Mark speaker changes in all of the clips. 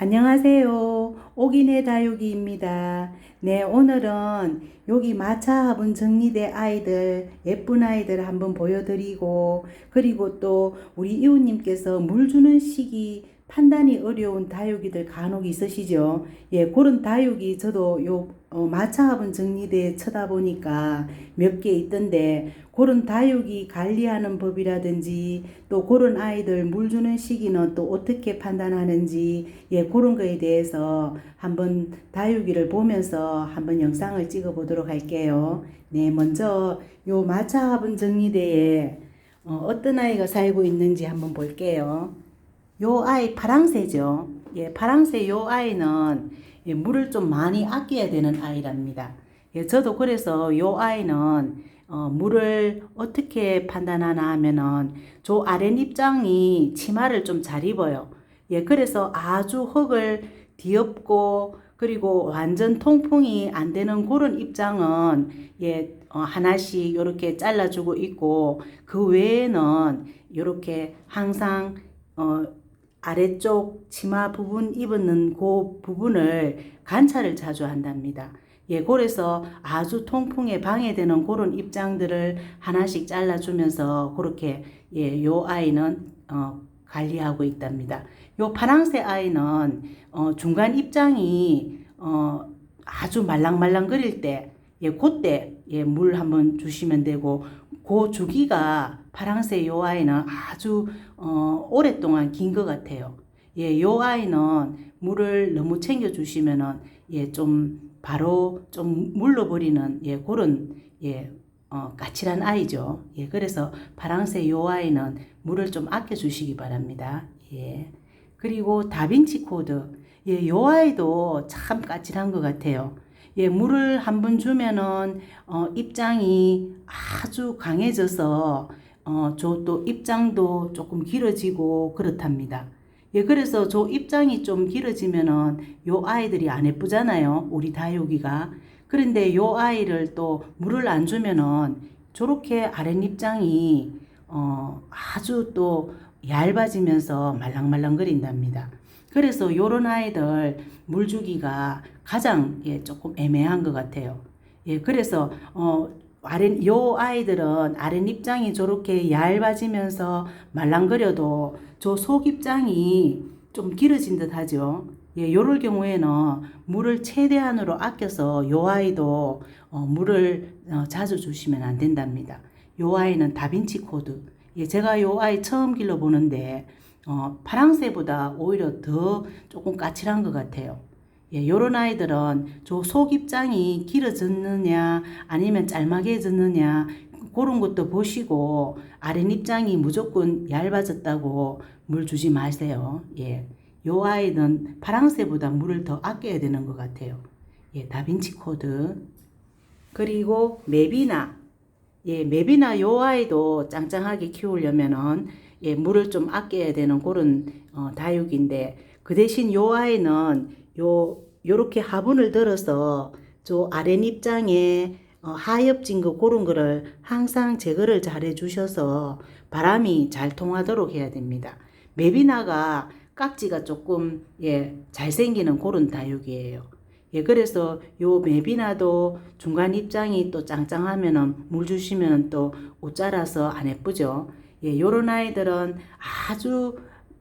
Speaker 1: 안녕하세요. 오기네 다육이입니다. 네, 오늘은 여기 마차 화분 정리된 아이들, 예쁜 아이들 한번 보여드리고, 그리고 또 우리 이웃님께서 물 주는 시기 판단이 어려운 다육이들 간혹 있으시죠? 예, 그런 다육이 저도 요 어, 마차 화분 정리대 쳐다보니까 몇 개 있던데, 그런 다육이 관리하는 법이라든지 또 그런 아이들 물 주는 시기는 또 어떻게 판단하는지 예 그런 거에 대해서 한번 다육이를 보면서 한번 영상을 찍어 보도록 할게요. 네 먼저 요 마차 화분 정리대에 어, 어떤 아이가 살고 있는지 한번 볼게요. 요 아이 파랑새죠. 예 파랑새 요 아이는 예, 물을 좀 많이 아껴야 되는 아이랍니다. 예, 저도 그래서 요 아이는 어, 물을 어떻게 판단하나 하면은 저 아랫입장이 치마를 좀 잘 입어요. 예, 그래서 아주 흙을 뒤엎고 그리고 완전 통풍이 안 되는 그런 입장은 예, 어, 하나씩 이렇게 잘라주고 있고 그 외에는 이렇게 항상 어, 아래쪽 치마 부분 입은 그 부분을 관찰을 자주 한답니다. 예, 그래서 아주 통풍에 방해되는 그런 입장들을 하나씩 잘라주면서 그렇게 예, 요 아이는 어, 관리하고 있답니다. 요 파랑새 아이는 어, 중간 입장이 어, 아주 말랑말랑거릴 때, 예, 그때 예, 물 한번 주시면 되고, 그 주기가 파랑새 요 아이는 아주 어, 오랫동안 긴 것 같아요. 예, 요 아이는 물을 너무 챙겨 주시면은 예, 좀 바로 좀 물러버리는 예, 그런 예, 어, 까칠한 아이죠. 예, 그래서 파랑새 요 아이는 물을 좀 아껴 주시기 바랍니다. 예. 그리고 다빈치 코드. 예, 요 아이도 참 까칠한 것 같아요. 예, 물을 한 번 주면은 어, 입장이 아주 강해져서 어, 저 또 입장도 조금 길어지고 그렇답니다. 예, 그래서 저 입장이 좀 길어지면은 요 아이들이 안 예쁘잖아요. 우리 다육이가. 그런데 요 아이를 또 물을 안 주면은 저렇게 아랫입장이 어, 아주 또 얇아지면서 말랑말랑거린답니다. 그래서 요런 아이들 물 주기가 가장 예, 조금 애매한 것 같아요. 예, 그래서 어, 아랫 요 아이들은 아랫 입장이 저렇게 얇아지면서 말랑거려도 저 속 입장이 좀 길어진 듯 하죠. 예, 요럴 경우에는 물을 최대한으로 아껴서 요 아이도 어, 물을 어, 자주 주시면 안 된답니다. 요 아이는 다빈치 코드. 예, 제가 요 아이 처음 길러보는데 어, 파랑새보다 오히려 더 조금 까칠한 것 같아요. 예, 요런 아이들은 저 속입장이 길어졌느냐 아니면 짧아졌느냐 그런 것도 보시고 아랫입장이 무조건 얇아졌다고 물 주지 마세요. 예. 요 아이는 파랑새보다 물을 더 아껴야 되는 것 같아요. 예, 다빈치 코드. 그리고 맵이나 예, 맵이나 요 아이도 짱짱하게 키우려면은 예, 물을 좀 아껴야 되는 그런 어, 다육인데 그 대신 요 아이는 요 요렇게 화분을 들어서 저 아랫입장에 어, 하엽진 거 그런 거를 항상 제거를 잘 해주셔서 바람이 잘 통하도록 해야 됩니다. 맵이나가 깍지가 조금 예 잘생기는 그런 다육이에요. 예 그래서 요 맵이나도 중간 입장이 또 짱짱하면은 물 주시면 또 옷자라서 안 예쁘죠. 예 요런 아이들은 아주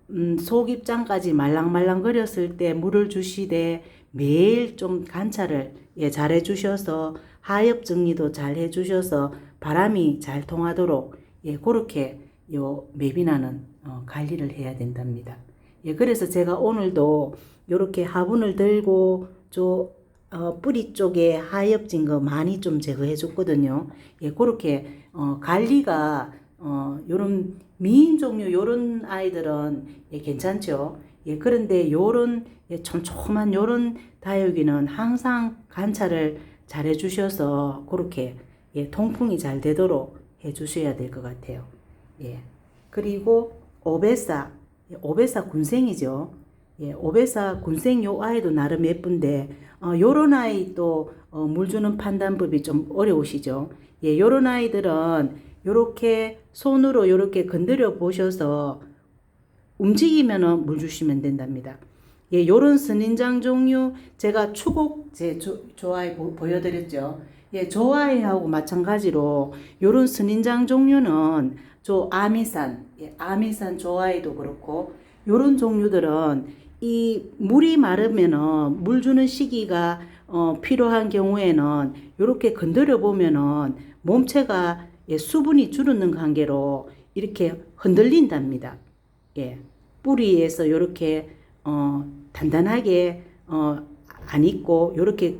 Speaker 1: 음, 속 입장까지 말랑말랑 거렸을 때 물을 주시되 매일 좀 관찰을 예, 잘 해주셔서 하엽 정리도 잘 해주셔서 바람이 잘 통하도록 예, 그렇게 요 맵이나는 어, 관리를 해야 된답니다. 예, 그래서 제가 오늘도 이렇게 화분을 들고 저 어, 뿌리 쪽에 하엽진 거 많이 좀 제거해 줬거든요. 예, 그렇게 어, 관리가 어, 요런 미인 종류 요런 아이들은 예, 괜찮죠. 예, 그런데 요런 예, 촘촘한 요런 다육이는 항상 관찰을 잘 해 주셔서 그렇게 예, 통풍이 잘 되도록 해 주셔야 될 것 같아요. 예, 그리고 오베사, 예, 오베사 군생이죠. 예, 오베사 군생 요 아이도 나름 예쁜데 어, 요런 아이 또 어, 물 주는 판단법이 좀 어려우시죠. 예, 요런 아이들은 요렇게 손으로 요렇게 건드려 보셔서 움직이면은 물 주시면 된답니다. 예, 요런 선인장 종류 제가 추곡 제 조, 조아이 보, 보여드렸죠. 예, 조아이하고 마찬가지로 요런 선인장 종류는 저 아미산, 예, 아미산 조아이도 그렇고 요런 종류들은 이 물이 마르면은 물 주는 시기가 어, 필요한 경우에는 요렇게 건드려 보면은 몸체가 예, 수분이 줄는 관계로 이렇게 흔들린답니다. 예. 뿌리에서 요렇게 어, 단단하게 어, 안 있고 요렇게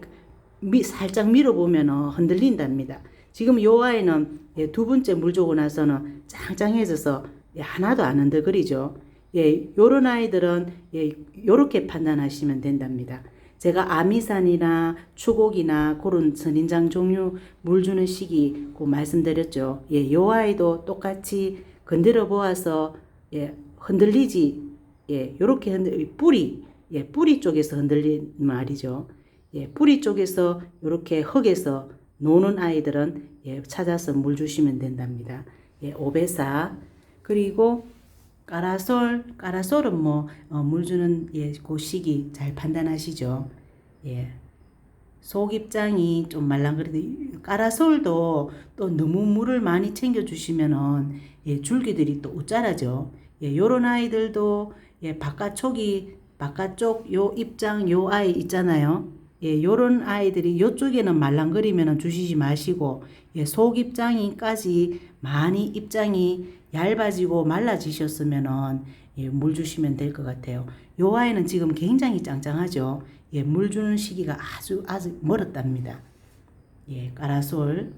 Speaker 1: 미, 살짝 밀어보면 흔들린답니다. 지금 요 아이는 예, 두 번째 물 주고 나서는 짱짱해져서 예, 하나도 안 흔들거리죠. 예, 요런 아이들은 예, 요렇게 판단하시면 된답니다. 제가 아미산이나 추곡이나 그런 선인장 종류 물 주는 시기 그 말씀드렸죠. 예, 요 아이도 똑같이 건드려 보아서 예, 흔들리지 예, 요렇게 흔들 뿌리 예, 뿌리 쪽에서 흔들린 말이죠. 예, 뿌리 쪽에서 요렇게 흙에서 노는 아이들은 예, 찾아서 물 주시면 된답니다. 예, 오베사 그리고 까라솔 까라솔은 뭐물 주는 예, 그 시기 잘 판단하시죠. 예. 속 입장이 좀 말랑거리는데 까라솔도 또 너무 물을 많이 챙겨 주시면은 예, 줄기들이 또 웃자라죠. 예, 요런 아이들도 예, 바깥쪽이 바깥쪽 요 입장 요 아이 있잖아요. 예, 요런 아이들이 요쪽에는 말랑거리면 주시지 마시고 예, 속 입장이까지 많이 입장이 얇아지고 말라지셨으면은 예, 물 주시면 될 것 같아요. 요 아이는 지금 굉장히 짱짱하죠. 예, 물 주는 시기가 아주 아주 멀었답니다. 예, 까라솔.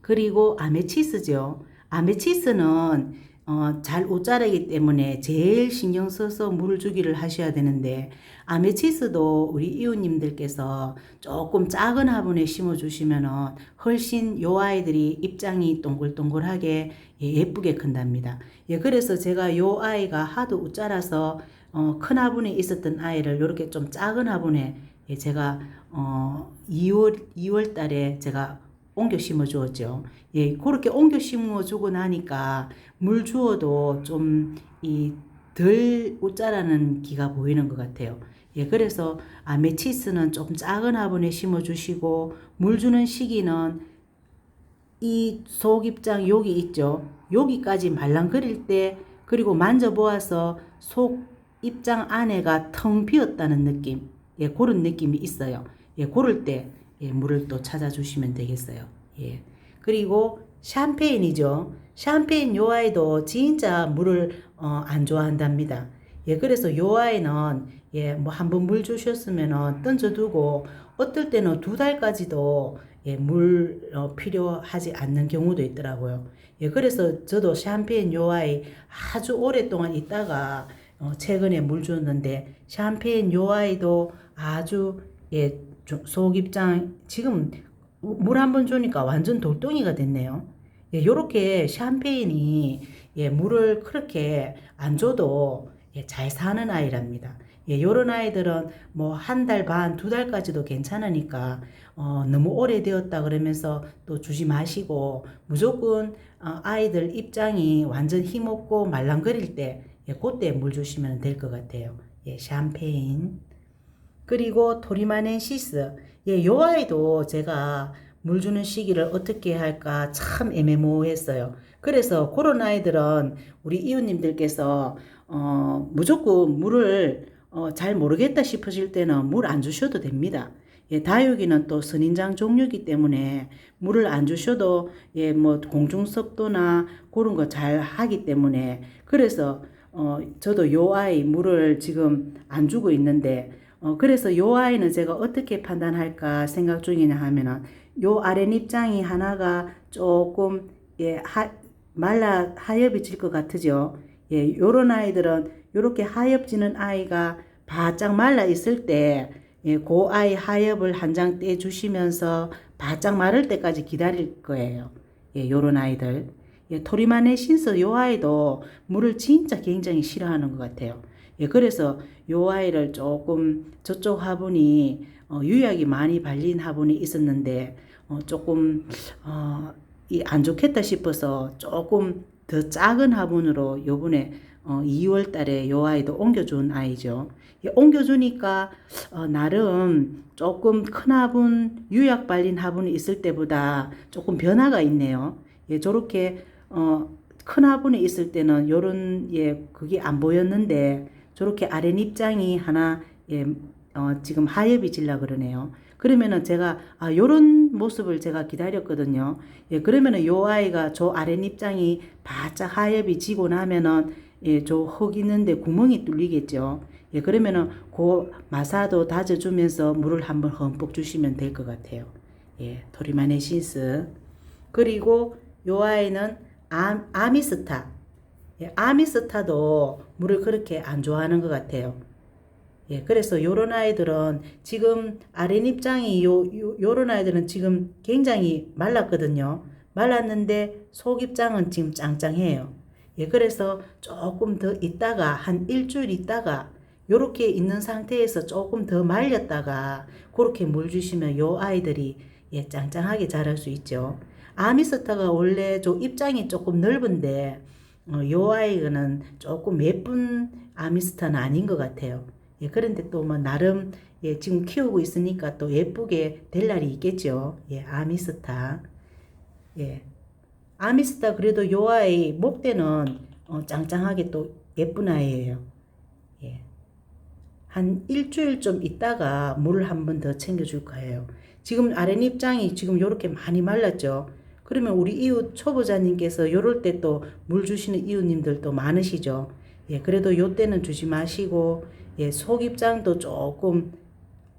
Speaker 1: 그리고 아메치스죠. 아메치스는 어, 잘 옷자라기 때문에 제일 신경 써서 물 주기를 하셔야 되는데 아메치스도 우리 이웃님들께서 조금 작은 화분에 심어 주시면은 훨씬 요 아이들이 입장이 동글동글하게 예, 예쁘게 큰답니다. 예, 그래서 제가 요 아이가 하도 웃자라서 어, 큰 화분에 있었던 아이를 이렇게 좀 작은 화분에 예, 제가 어, 2월 2월 달에 제가 옮겨 심어 주었죠. 예, 그렇게 옮겨 심어 주고 나니까 물 주어도 좀 이 덜 웃자라는 기가 보이는 것 같아요. 예, 그래서 아메치스는 좀 작은 화분에 심어 주시고 물 주는 시기는 이 속입장 여기 있죠. 여기까지 말랑거릴 때 그리고 만져보아서 속 입장 안에가 텅 비었다는 느낌. 예, 그런 느낌이 있어요. 예, 그럴 때 예, 물을 또 찾아주시면 되겠어요. 예. 그리고 샴페인이죠. 샴페인 요 아이도 진짜 물을 어, 안 좋아한답니다. 예, 그래서 요 아이는 예, 뭐 한 번 물 주셨으면은 던져두고 어떨 때는 두 달까지도 예, 물 어, 필요하지 않는 경우도 있더라고요. 예, 그래서 저도 샴페인 요 아이 아주 오랫동안 있다가 어, 최근에 물 줬는데 샴페인 요 아이도 아주 예, 속 입장 지금 물 한 번 주니까 완전 돌덩이가 됐네요. 예, 요렇게 샴페인이 예, 물을 그렇게 안 줘도 예, 잘 사는 아이랍니다. 예, 요런 아이들은 뭐 한 달 반, 두 달까지도 괜찮으니까 어, 너무 오래되었다 그러면서 또 주지 마시고 무조건 어, 아이들 입장이 완전 힘없고 말랑거릴 때 예, 그때 물 주시면 될 것 같아요. 예, 샴페인. 그리고 토리마넨시스. 예, 요 아이도 제가 물 주는 시기를 어떻게 할까 참 애매모호했어요. 그래서 그런 아이들은 우리 이웃님들께서 어, 무조건 물을 어, 잘 모르겠다 싶으실 때는 물 안 주셔도 됩니다. 예, 다육이는 또 선인장 종류이기 때문에 물을 안 주셔도 예, 뭐 공중섭도나 그런 거 잘 하기 때문에 그래서 어, 저도 요 아이 물을 지금 안 주고 있는데 어, 그래서 요 아이는 제가 어떻게 판단할까 생각 중이냐 하면은 요 아랫입장이 하나가 조금 예, 하, 말라 하엽이 질 것 같으죠. 예, 요런 아이들은 요렇게 하엽 지는 아이가 바짝 말라 있을 때 예, 그 아이 하엽을 한 장 떼 주시면서 바짝 마를 때까지 기다릴 거예요. 예, 요런 아이들. 예, 토리마네 신서 요 아이도 물을 진짜 굉장히 싫어하는 것 같아요. 예, 그래서 요 아이를 조금 저쪽 화분이 어, 유약이 많이 발린 화분이 있었는데 어, 조금 어, 이안 좋겠다 싶어서 조금 더 작은 화분으로 요번에 어, 2월 달에 요 아이도 옮겨준 아이죠. 예, 옮겨주니까 어, 나름 조금 큰 화분, 유약 발린 화분이 있을 때보다 조금 변화가 있네요. 예, 저렇게 어, 큰 화분이 있을 때는 요런 예, 그게 안 보였는데 저렇게 아랫입장이 하나 예, 어, 지금 하엽이 질라 그러네요. 그러면은 제가 아 요런 모습을 제가 기다렸거든요. 예, 그러면은 요 아이가 저 아랫입장이 바짝 하엽이 지고 나면은 예, 저 흙 있는데 구멍이 뚫리겠죠. 예, 그러면은 그 마사도 다져주면서 물을 한번 흠뻑 주시면 될 것 같아요. 예, 토리마네신스. 그리고 요 아이는 아, 아미스타. 예, 아미스타도 물을 그렇게 안 좋아하는 것 같아요. 예, 그래서 요런 아이들은 지금 아랫 입장이 요, 요, 요런 아이들은 지금 굉장히 말랐거든요. 말랐는데 속 입장은 지금 짱짱해요. 예, 그래서 조금 더 있다가 한 일주일 있다가 요렇게 있는 상태에서 조금 더 말렸다가 그렇게 물 주시면 요 아이들이 예, 짱짱하게 자랄 수 있죠. 아미스타가 원래 저 입장이 조금 넓은데 어, 요 아이는 조금 예쁜 아미스타는 아닌 것 같아요. 예, 그런데 또 뭐 나름 예, 지금 키우고 있으니까 또 예쁘게 될 날이 있겠죠. 예, 아미스타. 예. 아미스타 그래도 요 아이 목대는 어, 짱짱하게 또 예쁜 아이예요. 예. 한 일주일 좀 있다가 물을 한번 더 챙겨줄 거예요. 지금 아랫입장이 지금 요렇게 많이 말랐죠. 그러면 우리 이웃 초보자님께서 요럴 때 또 물 주시는 이웃님들도 많으시죠. 예, 그래도 요 때는 주지 마시고 예, 속 입장도 조금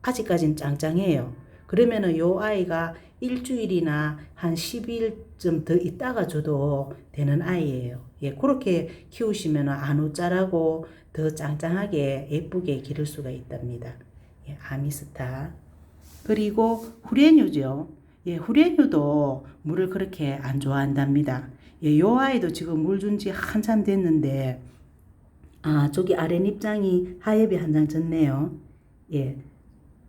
Speaker 1: 아직까진 짱짱해요. 그러면은 요 아이가 일주일이나 한 10일쯤 더 있다가 줘도 되는 아이예요. 예, 그렇게 키우시면 안 옷자라고 더 짱짱하게 예쁘게 기를 수가 있답니다. 예, 아미스타. 그리고 후레뉴죠. 예, 후레뉴도 물을 그렇게 안 좋아한답니다. 예, 요 아이도 지금 물 준 지 한참 됐는데, 아, 저기 아랫입장이 하엽이 한 장 졌네요. 예,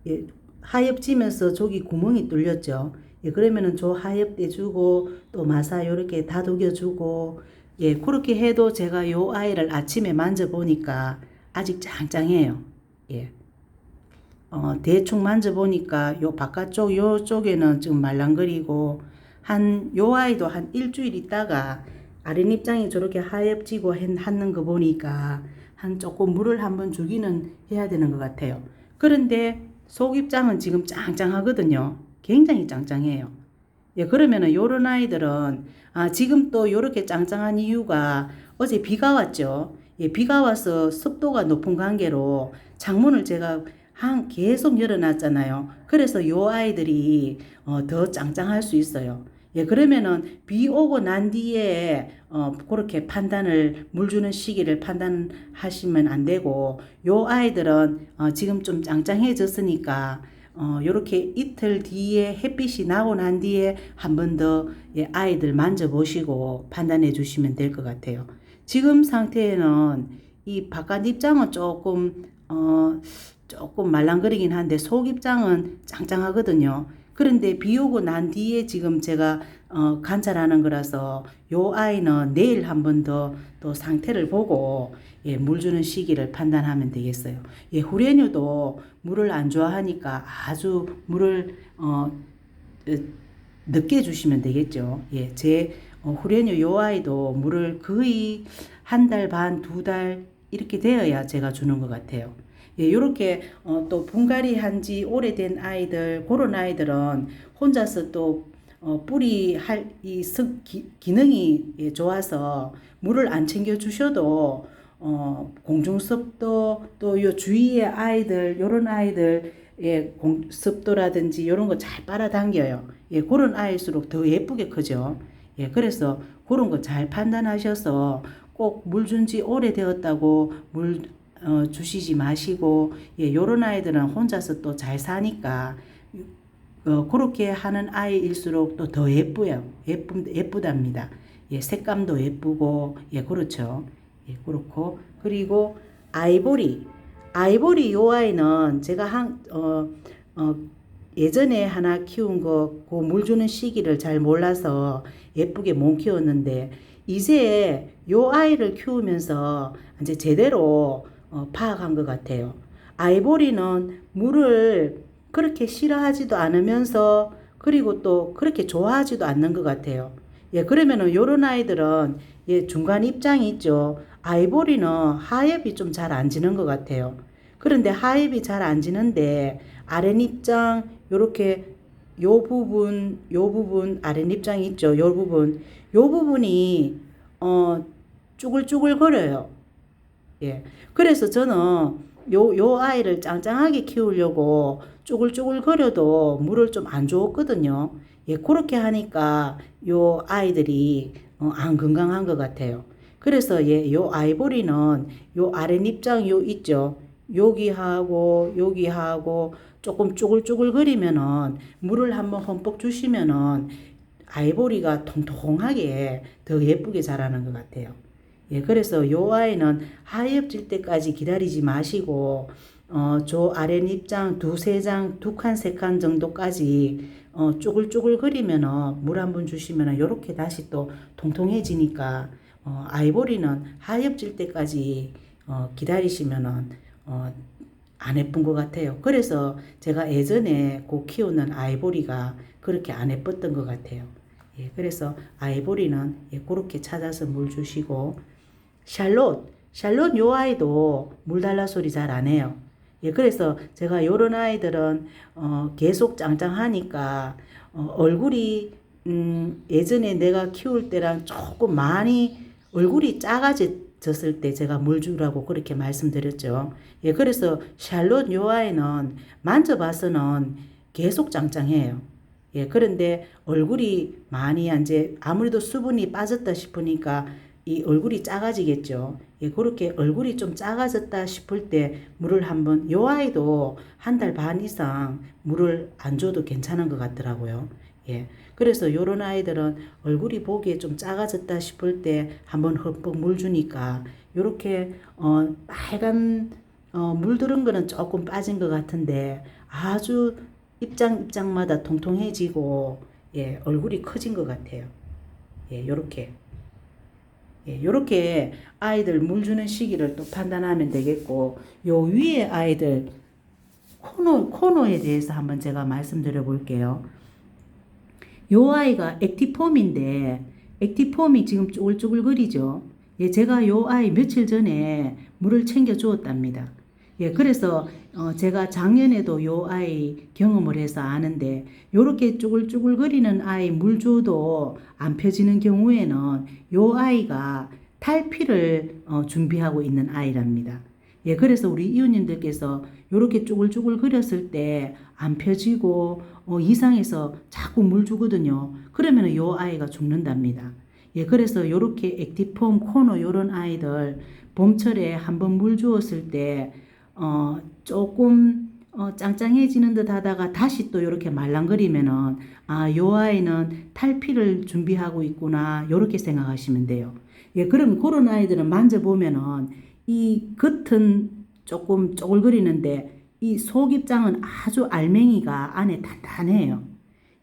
Speaker 1: 예, 하엽 지면서 저기 구멍이 뚫렸죠. 예, 그러면은 저 하엽 떼주고, 또 마사 요렇게 다독여주고, 예, 그렇게 해도 제가 요 아이를 아침에 만져보니까 아직 짱짱해요. 예. 어, 대충 만져보니까 요 바깥쪽 요 쪽에는 지금 말랑거리고 한 요 아이도 한 일주일 있다가 아랫입장이 저렇게 하엽지고 하는 거 보니까 한 조금 물을 한번 주기는 해야 되는 것 같아요. 그런데 속입장은 지금 짱짱하거든요. 굉장히 짱짱해요. 예, 그러면은 요런 아이들은 아, 지금 또 요렇게 짱짱한 이유가 어제 비가 왔죠. 예, 비가 와서 습도가 높은 관계로 창문을 제가 한 계속 열어놨잖아요. 그래서 요 아이들이 어, 더 짱짱할 수 있어요. 예, 그러면은 비 오고 난 뒤에 어, 그렇게 판단을 물 주는 시기를 판단하시면 안 되고 요 아이들은 어, 지금 좀 짱짱해졌으니까 어, 요렇게 이틀 뒤에 햇빛이 나고 난 뒤에 한 번더 예, 아이들 만져보시고 판단해 주시면 될 것 같아요. 지금 상태에는 이 바깥 입장은 조금 어, 조금 말랑거리긴 한데 속 입장은 짱짱하거든요. 그런데 비 오고 난 뒤에 지금 제가 어, 관찰하는 거라서 요 아이는 내일 한 번 더 또 상태를 보고 예, 물 주는 시기를 판단하면 되겠어요. 예, 후레뉴도 물을 안 좋아하니까 아주 물을 어, 어, 늦게 주시면 되겠죠. 예, 제 어, 후레뉴 요 아이도 물을 거의 한 달 반, 두 달 이렇게 되어야 제가 주는 것 같아요. 예, 요렇게 어, 또 분갈이 한지 오래된 아이들, 그런 아이들은 혼자서 또 어, 뿌리 할이 기능이 예, 좋아서 물을 안 챙겨 주셔도 어, 공중습도 또 요 주위의 아이들, 요런 아이들 예, 공, 습도라든지 요런 거 잘 빨아당겨요. 예, 그런 아이일수록 더 예쁘게 크죠. 예, 그래서 그런 거 잘 판단하셔서 꼭 물 준 지 오래되었다고 물 어, 주시지 마시고 예, 요런 아이들은 혼자서 또 잘 사니까 어, 그렇게 하는 아이일수록 또 더 예쁘요. 예쁘, 예쁘답니다. 예, 색감도 예쁘고, 예, 그렇죠. 예, 그렇고. 그리고 아이보리. 아이보리 요 아이는 제가 한, 어, 어, 예전에 하나 키운 거, 그 물 주는 시기를 잘 몰라서 예쁘게 못 키웠는데, 이제 요 아이를 키우면서 이제 제대로 어, 파악한 것 같아요. 아이보리는 물을 그렇게 싫어하지도 않으면서 그리고 또 그렇게 좋아하지도 않는 것 같아요. 예, 그러면은 요런 아이들은 예, 중간 입장이 있죠. 아이보리는 하엽이 좀 잘 안 지는 것 같아요. 그런데 하엽이 잘 안 지는데 아랫입장 요렇게 요 부분 요 부분 아랫입장이 있죠. 요 부분 요 부분이 어 쭈글쭈글 거려요. 예. 그래서 저는 요, 요 아이를 짱짱하게 키우려고 쭈글쭈글 거려도 물을 좀 안 줬거든요. 예, 그렇게 하니까 요 아이들이 어, 안 건강한 것 같아요. 그래서 예, 요 아이보리는 요 아랫입장 요 있죠. 여기하고 여기하고 조금 쭈글쭈글 거리면은 물을 한번 흠뻑 주시면은 아이보리가 통통하게 더 예쁘게 자라는 것 같아요. 예, 그래서 요 아이는 하엽질 때까지 기다리지 마시고, 어, 저 아랫입장 두세 장, 두 칸, 세 칸 정도까지, 어, 쪼글쪼글 거리면은 물 한 번 주시면은 요렇게 다시 또 통통해지니까, 어, 아이보리는 하엽질 때까지, 어, 기다리시면은, 어, 안 예쁜 것 같아요. 그래서 제가 예전에 고 키우는 아이보리가 그렇게 안 예뻤던 것 같아요. 예, 그래서 아이보리는 예, 그렇게 찾아서 물 주시고, 샬롯, 샬롯 요 아이도 물 달라 소리 잘 안 해요. 예, 그래서 제가 요런 아이들은 어, 계속 짱짱하니까 어, 얼굴이 음, 예전에 내가 키울 때랑 조금 많이 얼굴이 작아졌을 때 제가 물 주라고 그렇게 말씀드렸죠. 예, 그래서 샬롯 요 아이는 만져봐서는 계속 짱짱해요. 예, 그런데 얼굴이 많이 이제 아무래도 수분이 빠졌다 싶으니까 이 얼굴이 작아지겠죠. 예, 그렇게 얼굴이 좀 작아졌다 싶을 때 물을 한번 요 아이도 한 달 반 이상 물을 안 줘도 괜찮은 것 같더라고요. 예. 그래서 요런 아이들은 얼굴이 보기에 좀 작아졌다 싶을 때 한번 흠뻑 물 주니까 요렇게 어 빨간 어 물들은 거는 조금 빠진 것 같은데 아주 입장 입장마다 통통해지고 예, 얼굴이 커진 것 같아요. 예, 요렇게 예, 요렇게 아이들 물 주는 시기를 또 판단하면 되겠고, 요 위에 아이들 코노, 코노에 대해서 한번 제가 말씀드려 볼게요. 요 아이가 액티폼인데, 액티폼이 지금 쭈글쭈글거리죠. 예, 제가 요 아이 며칠 전에 물을 챙겨 주었답니다. 예, 그래서 어, 제가 작년에도 요 아이 경험을 해서 아는데 요렇게 쭈글쭈글거리는 아이 물 줘도 안 펴지는 경우에는 요 아이가 탈피를 어, 준비하고 있는 아이랍니다. 예, 그래서 우리 이웃님들께서 요렇게 쭈글쭈글 거렸을 때 안 펴지고 어, 이상해서 자꾸 물 주거든요. 그러면 요 아이가 죽는답니다. 예, 그래서 요렇게 액티폼, 코너 요런 아이들 봄철에 한번 물 주었을 때 어, 조금 어, 짱짱해지는 듯 하다가 다시 또 이렇게 말랑거리면은 아, 요 아이는 탈피를 준비하고 있구나. 요렇게 생각하시면 돼요. 예, 그럼 그런 아이들은 만져보면은 이 겉은 조금 쪼글거리는데 이 속입장은 아주 알맹이가 안에 단단해요.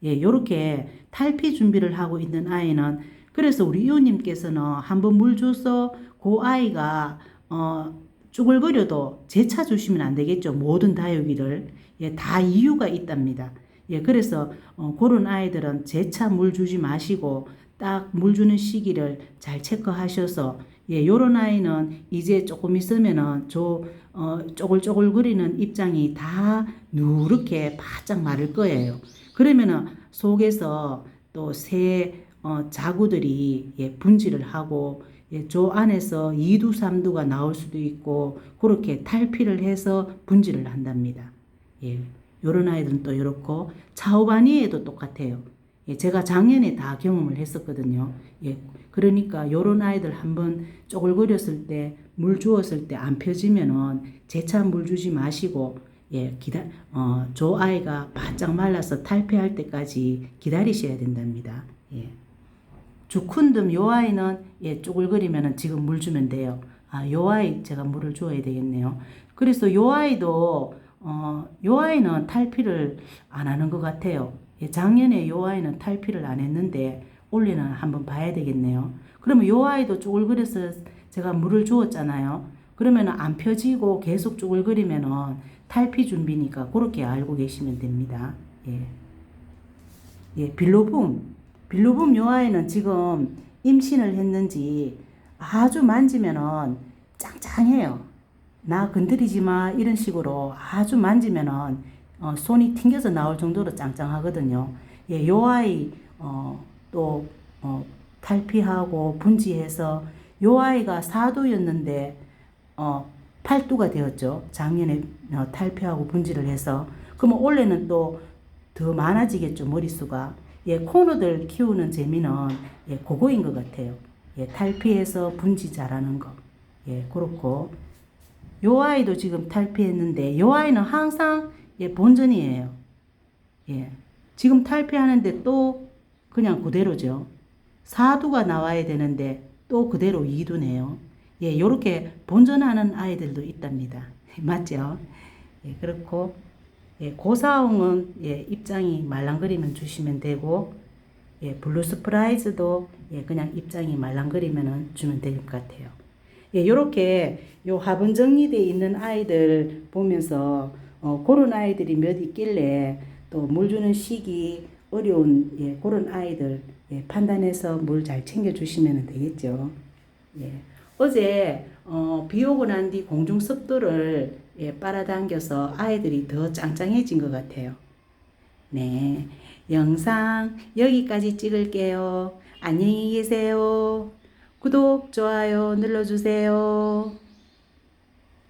Speaker 1: 예, 요렇게 탈피 준비를 하고 있는 아이는 그래서 우리 이호님께서는 한번 물 줘서 그 아이가 어 쭈글거려도 재차 주시면 안 되겠죠. 모든 다육이를. 예, 다 이유가 있답니다. 예, 그래서 어, 그런 아이들은 재차 물 주지 마시고 딱 물 주는 시기를 잘 체크하셔서 예, 요런 아이는 이제 조금 있으면은 저 어, 쪼글쪼글거리는 입장이 다 누렇게 바짝 마를 거예요. 그러면은 속에서 또새 어, 자구들이 예, 분질을 하고 예, 저 안에서 2두, 3두가 나올 수도 있고 그렇게 탈피를 해서 분질을 한답니다. 예, 요런 아이들은 또 이렇고 차오바니에도 똑같아요. 예, 제가 작년에 다 경험을 했었거든요. 예, 그러니까 요런 아이들 한번 쪼글거렸을 때 물 주었을 때 안 펴지면은 재차 물 주지 마시고 예, 기다, 어, 저 아이가 바짝 말라서 탈피할 때까지 기다리셔야 된답니다. 예. 주쿤듬 요 아이는 예, 쪼글거리면은 지금 물 주면 돼요. 아, 요 아이 제가 물을 줘야 되겠네요. 그래서 요 아이도 어, 요 아이는 탈피를 안 하는 것 같아요. 예, 작년에 요 아이는 탈피를 안 했는데 올해는 한번 봐야 되겠네요. 그러면 요 아이도 쪼글거려서 제가 물을 주었잖아요. 그러면은 안 펴지고 계속 쪼글거리면은 탈피 준비니까 그렇게 알고 계시면 됩니다. 예. 예, 빌로붐. 빌로붐 요 아이는 지금 임신을 했는지 아주 만지면은 짱짱해요. 나 건드리지 마 이런 식으로 아주 만지면은 어, 손이 튕겨서 나올 정도로 짱짱하거든요. 예, 요 아이 어, 또 어, 탈피하고 분지해서 요 아이가 4두였는데 어, 8두가 되었죠. 작년에 어, 탈피하고 분지를 해서 그러면 올해는 또 더 많아지겠죠 머릿수가 예 코너들 키우는 재미는 예 그거인 것 같아요. 예 탈피해서 분지 잘하는 거 예 그렇고. 요 아이도 지금 탈피했는데 요 아이는 항상 예 본전이에요. 예 지금 탈피하는데 또 그냥 그대로죠. 사두가 나와야 되는데 또 그대로 이두네요. 예 요렇게 본전하는 아이들도 있답니다. 맞죠? 예 그렇고 예, 고사홍은 예, 입장이 말랑거리면 주시면 되고 예, 블루 스프라이즈도 예, 그냥 입장이 말랑거리면 주면 될 것 같아요. 예, 요렇게 요 화분 정리되어 있는 아이들 보면서 어, 그런 아이들이 몇 있길래 또 물 주는 시기 어려운 예, 그런 아이들 예, 판단해서 물 잘 챙겨 주시면 되겠죠. 예. 어제 어, 비 오고 난 뒤 공중 습도를 예, 빨아당겨서 아이들이 더 짱짱해진 것 같아요. 네. 영상 여기까지 찍을게요. 안녕히 계세요. 구독, 좋아요 눌러주세요.